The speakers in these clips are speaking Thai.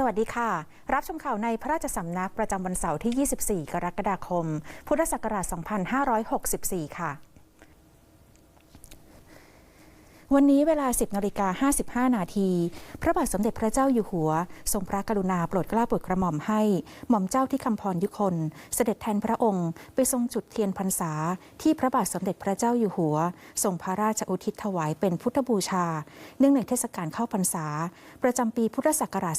สวัสดีค่ะ รับชมข่าวในพระราชสำนักประจำวันเสาร์ที่ 24 กรกฎาคม พุทธศักราช 2564 ค่ะ วันนี้เวลา 10นาฬิกา55 นาที พระบาทสมเด็จพระเจ้าอยู่หัว ทรงพระกรุณาโปรดเกล้าโปรดกระหม่อมให้ หม่อมเจ้าที่คำพรยุคน เสด็จแทนพระองค์ ไปทรงจุดเทียนพรรษา ที่พระบาทสมเด็จพระเจ้าอยู่หัว ทรงพระราชอุทิศถวายเป็นพุทธบูชา เนื่องในเทศกาลเข้าพรรษา ประจำปีพุทธศักราช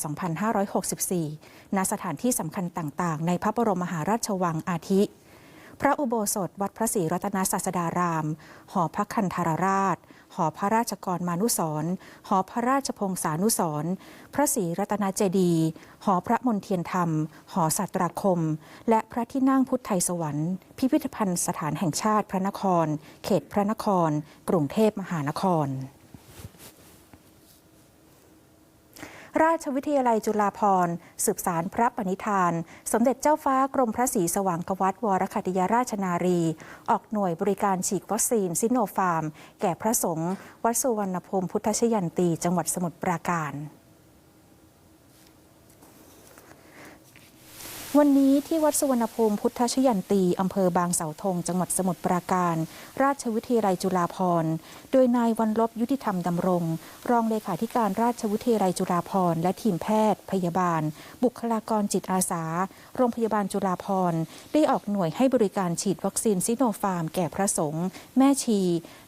2564 ณ สถานที่สำคัญต่างๆ ในพระบรมมหาราชวังอาทิ พระอุโบสถวัดพระศรีรัตนศาสดาราม หอพระคันธารราช หอพระราชกรมานุสรหอพระราชพงศานุสรณ์พระศรีรัตนเจดีย์หอพระมนเทียนธรรม หอสัตราคม และพระที่นั่งพุทธไทยสวรรค์ พิพิธภัณฑ์สถานแห่งชาติพระนคร เขตพระนคร กรุงเทพมหานคร ราชวิทยาลัยจุฬาภรณ์ สืบสารพระปณิธาน สมเด็จเจ้าฟ้ากรมพระศรีสว่างกวัตวรคัติยราชนารี ออกหน่วยบริการฉีดวัคซีนซิโนฟาร์ม แก่พระสงฆ์วัดสุวรรณภูมิพุทธชยันตี จังหวัดสมุทรปราการ วันนี้ที่วัดสุวรรณภูมิพุทธชยันตีอำเภอบางเสาธง จังหวัดสมุทรปราการ ราชวิทยาลัยจุฬาภรณ์โดยนายวันลบยุติธรรมดำรง รองเลขาธิการราชวิทยาลัยจุฬาภรณ์และทีมแพทย์ พยาบาล บุคลากรจิตอาสา โรงพยาบาลจุฬาภรณ์ได้ออกหน่วยให้บริการฉีดวัคซีนซิโนฟาร์มแก่พระสงฆ์แม่ชี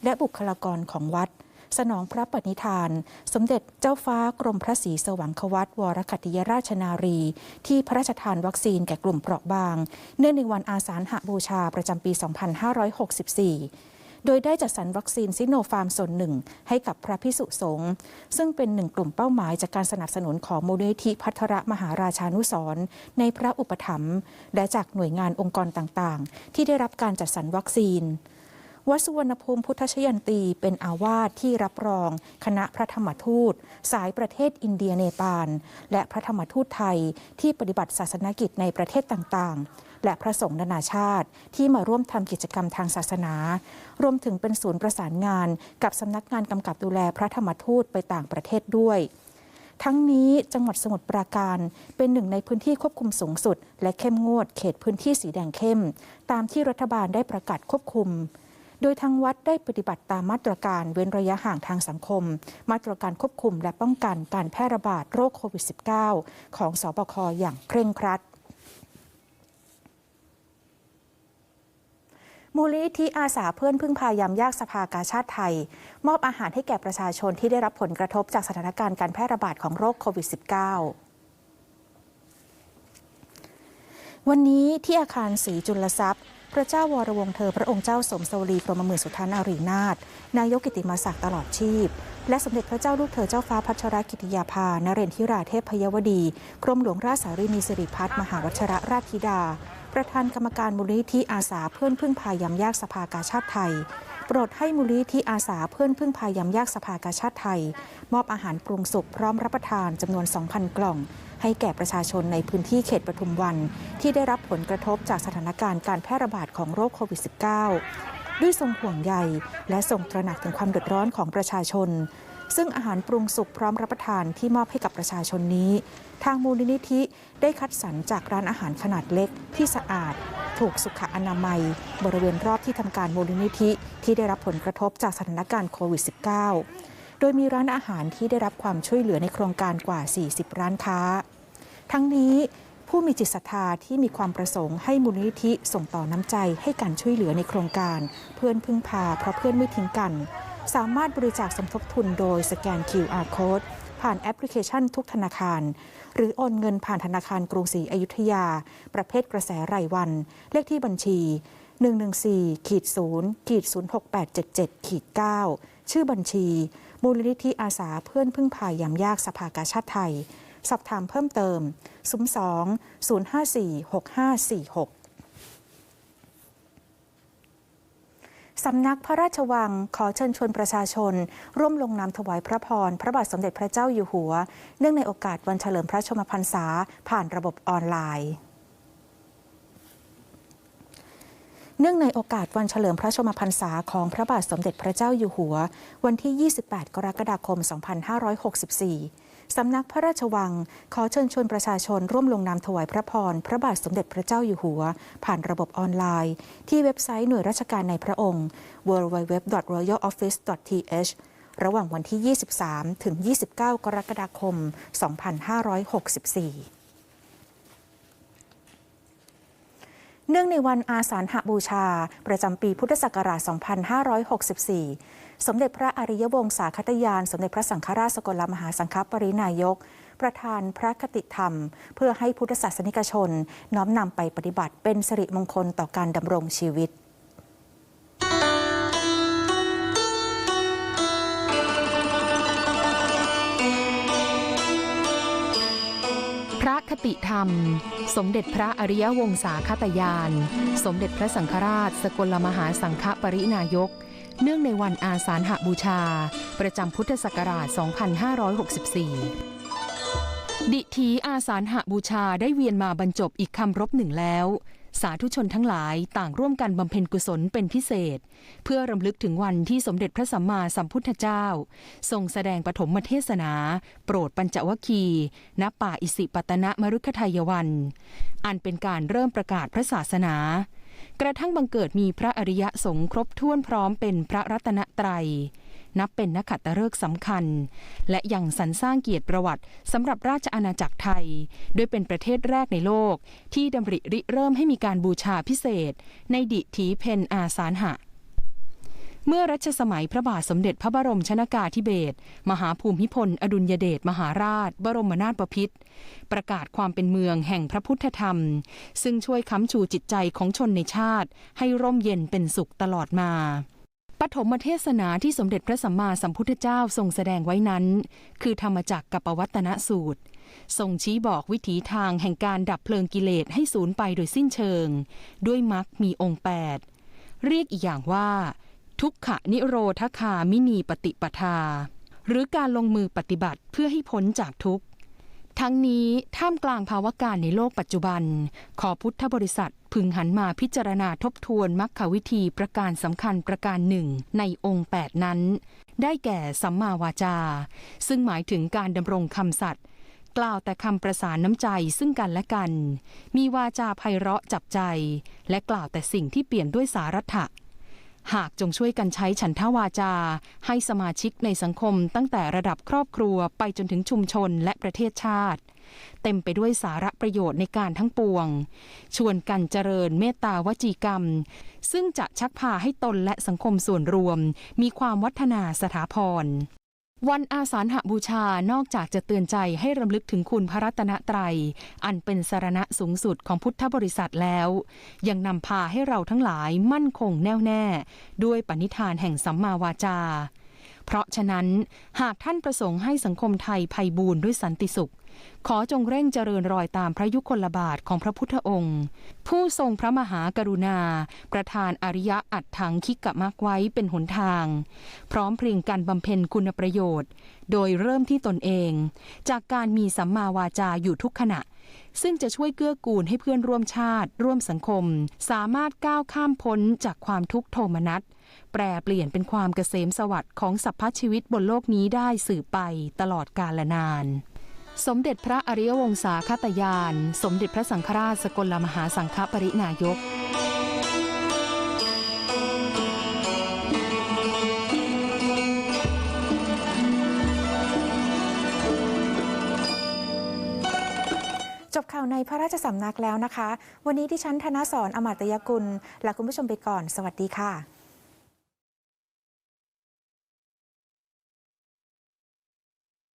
และบุคลากรของวัด สนองพระปณิธาน สมเด็จเจ้าฟ้ากรมพระศรีสว่างควัตวรคัติยราชนารี ที่พระราชทานวัคซีนแก่กลุ่มเปราะบาง เนื่องในวันอาสาฬหบูชาประจำปี 2564โดยได้จัดสรรวัคซีนซิโนฟาร์มส่วนหนึ่ง ให้กับพระพิสุสงฆ์ซึ่งเป็นหนึ่งกลุ่มเป้าหมายจากการสนับสนุนของมูลนิธิพัทรมหาราชานุสรณ์ในพระอุปถัมภ์และจากหน่วยงานองค์กรต่างๆ ที่ได้รับการจัดสรรวัคซีน วัดสุวรรณภูมิพุทธชยันตี เป็นอาวาสที่รับรอง คณะพระธรรมทูต สายประเทศอินเดียเนปาล และพระธรรมทูตไทย ที่ปฏิบัติศาสนกิจในประเทศต่างๆ และพระสงฆ์นานาชาติ ที่มาร่วมทำกิจกรรมทางศาสนา รวมถึงเป็นศูนย์ประสานงาน กับสำนักงานกำกับดูแลพระธรรมทูตไปต่างประเทศด้วยทั้งนี้จังหวัดสมุทรปราการเป็นหนึ่งในพื้นที่ควบคุมสูงสุด และเข้มงวดเขตพื้นที่สีแดงเข้ม ตามที่รัฐบาลได้ประกาศควบคุม โดยทางวัดได้ปฏิบัติตามมาตรการเว้นระยะห่างทางสังคม มาตรการควบคุมและป้องกันการแพร่ระบาดโรคโควิด -19 ของสบคอย่างเคร่งครัดมูลนิธิอาสาเพื่อนพึ่งพายามยากสภากาชาติไทย มอบอาหารให้แก่ประชาชนที่ได้รับผลกระทบจากสถานการณ์การแพร่ระบาดของโรคโควิด -19 วันนี้ที่อาคารศรีจุลทรัพย์ พระเจ้าวรวงเธอพระองค์เจ้าสมสวรีพรหมหมื่นสุทานารีนาถนายกกิติมาศักดิ์ตลอดชีพ และสมเด็จพระเจ้าลูกเธอเจ้าฟ้าพัชรกิติยาภานเรนทิราเทพพยวดี กรมหลวงราชสารีนีสิริพัฒน์มหาวัชรราชธิดา ประธานกรรมการมูลนิธิอาสาเพื่อนพึ่งพายามยากสภากาชาติไทยโปรดให้มูลนิธิอาสาเพื่อนพึ่งพายามยากสภากาชาติไทย มอบอาหารปรุงสุกพร้อมรับประทานจำนวน 2,000 กล่อง ให้แก่ประชาชนในพื้นที่เขตปทุมวัน ที่ได้รับผลกระทบจากสถานการณ์การแพร่ระบาดของโรคโควิด -19 ด้วยทรงห่วงใยและทรงตระหนักถึงความเดือดร้อนของประชาชน ซึ่งอาหารปรุงสุกพร้อมรับประทานที่มอบให้กับประชาชนนี้ ทางมูลนิธิได้คัดสรรจากร้านอาหารขนาดเล็กที่สะอาดถูกสุขอนามัย บริเวณรอบที่ทำการมูลนิธิที่ได้รับผลกระทบจากสถานการณ์โควิด -19 โดยมีร้านอาหารที่ได้รับความช่วยเหลือในโครงการกว่า 40 ร้านค้า ทั้งนี้ผู้มีจิตศรัทธาที่มีความประสงค์ให้มูลนิธิส่งต่อน้ำใจให้การช่วยเหลือในโครงการ เพื่อนพึ่งพาเพราะเพื่อนไม่ทิ้งกัน สามารถบริจาคสมทบทุนโดยสแกน QR Code ผ่านแอปพลิเคชันทุกธนาคาร หรือโอนเงินผ่านธนาคารกรุงศรีอยุธยา ประเภทกระแสรายวัน เลขที่บัญชี 114ขีด0ขีด06877ขีด9ชื่อบัญชี มูลนิธิอาสาเพื่อนพึ่งพายามยากสภากาชาติไทย สอบถามเพิ่มเติม 02 054 6546สำนักพระราชวังขอเชิญชวนประชาชน ร่วมลงนามถวายพระพร พระบาทสมเด็จพระเจ้าอยู่หัว เนื่องในโอกาสวันเฉลิมพระชมพรรษาผ่านระบบออนไลน์ เนื่องในโอกาสวันเฉลิมพระชมพรรษาของพระบาทสมเด็จพระเจ้าอยู่หัว วันที่ 28 กรกฎาคม 2564 สำนักพระราชวัง ขอเชิญชวนประชาชนร่วมลงนามถวายพระพร พระบาทสมเด็จพระเจ้าอยู่หัว ผ่านระบบออนไลน์ ที่เว็บไซต์หน่วยราชการในพระองค์ www.royaloffice.th ระหว่างวันที่ 23 ถึง 29 กรกฎาคม 2564 เนื่องในวันอาสาฬหบูชา ประจำปีพุทธศักราช 2564 สมเด็จพระอริยวงศาคตยาน สมเด็จพระสังฆราชสกลมหาสังฆปรินายก ประธานพระคติธรรม เพื่อให้พุทธศาสนิกชน น้อมนำไปปฏิบัติเป็นสิริมงคลต่อการดำรงชีวิต คติธรรม สมเด็จพระอริยวงศาคตยาน สมเด็จพระสังฆราช สกลมหาสังฆปรินายก เนื่องในวันอาสาฬหบูชา ประจำพุทธศักราช 2564 ดิถีอาสาฬหบูชาได้เวียนมาบรรจบอีกคำรบหนึ่งแล้ว สาธุชนทั้งหลายต่างร่วมกันบำเพ็ญกุศลเป็นพิเศษ เพื่อรำลึกถึงวันที่สมเด็จพระสัมมาสัมพุทธเจ้า ทรงแสดงปฐมเทศนา โปรดปัญจวัคคีณป่าอิสิปตนะมรุกขทายวัน อันเป็นการเริ่มประกาศพระศาสนา กระทั่งบังเกิดมีพระอริยสงฆ์ครบถ้วนพร้อมเป็นพระรัตนตรัย นับเป็นนักขัตฤกษ์สำคัญ และยังสรรสร้างเกียรติประวัติสำหรับราชอาณาจักรไทยโดยเป็นประเทศแรกในโลก ที่ดำริริเริ่มให้มีการบูชาพิเศษ ในดิถีเพนอาสาฬหะเมื่อรัชสมัยพระบาทสมเด็จพระบรมชนากาธิเบศรมหาภูมิพล อดุลยเดชมหาราช บรมนาถบพิตรประกาศความเป็นเมืองแห่งพระพุทธธรรม ซึ่งช่วยค้ำชูจิตใจของชนในชาติ ให้ร่มเย็นเป็นสุขตลอดมา ปฐมเทศนาที่สมเด็จพระสัมมาสัมพุทธเจ้าทรงแสดงไว้นั้น คือธรรมจักรกับปวัตนสูตรทรงชี้บอกวิถีทางแห่งการดับเพลิงกิเลสให้สูญไปโดยสิ้นเชิง ด้วยมรรคมีองค์8เรียกอีกอย่างว่า ทุกขนิโรธคามินีปฏิปทา หรือการลงมือปฏิบัติเพื่อให้พ้นจากทุกข์ ทั้งนี้ท่ามกลางภาวะการในโลกปัจจุบัน ขอพุทธบริษัทพึงหันมาพิจารณาทบทวนมรรควิธีประการสำคัญประการหนึ่งในองค์ 8 นั้น ได้แก่สัมมาวาจา ซึ่งหมายถึงการดำรงคำสัตย์กล่าวแต่คำประสานน้ำใจซึ่งกันและกัน มีวาจาไพเราะจับใจ และกล่าวแต่สิ่งที่เปลี่ยนด้วยสารัตถะ หากจงช่วยกันใช้ฉันทวาจา ให้สมาชิกในสังคมตั้งแต่ระดับครอบครัวไปจนถึงชุมชนและประเทศชาติ เต็มไปด้วยสาระประโยชน์ในการทั้งปวง ชวนกันเจริญเมตตาวจีกรรม ซึ่งจะชักพาให้ตนและสังคมส่วนรวม มีความวัฒนาสถาพร วันอาสาฬหบูชานอกจากจะเตือนใจให้รำลึกถึงคุณพระรัตนตรัย อันเป็นสารณะสูงสุดของพุทธบริษัทแล้ว ยังนำพาให้เราทั้งหลายมั่นคงแน่วแน่ ด้วยปณิธานแห่งสัมมาวาจา เพราะฉะนั้นหากท่านประสงค์ให้สังคมไทยไพบูรณ์ด้วยสันติสุข ขอจงเร่งเจริญรอยตามพระยุคลบาทของพระพุทธองค์ ผู้ทรงพระมหากรุณา ประทานอริยะอัดถังคิกกะมักไว้เป็นหนทาง พร้อมเพรียงการบำเพ็ญคุณประโยชน์ โดยเริ่มที่ตนเอง จากการมีสัมมาวาจาอยู่ทุกขณะ ซึ่งจะช่วยเกื้อกูลให้เพื่อนร่วมชาติ ร่วมสังคม สามารถก้าวข้ามพ้นจากความทุกข์โทมนัสแปรเปลี่ยนเป็นความเกษมสวัสดิ์ของสัพพชีวิตบนโลกนี้ได้สืบไปตลอดกาลนาน สมเด็จพระอริยวงศาคตยาน สมเด็จพระสังฆราชสกลมหาสังฆปรินายกาวในพระราชสำนักแล้วนะคะ วันนี้ที่ฉันธนสรอมาตยกุลลาคุณผู้ชมไปก่อน สวัสดีค่ะ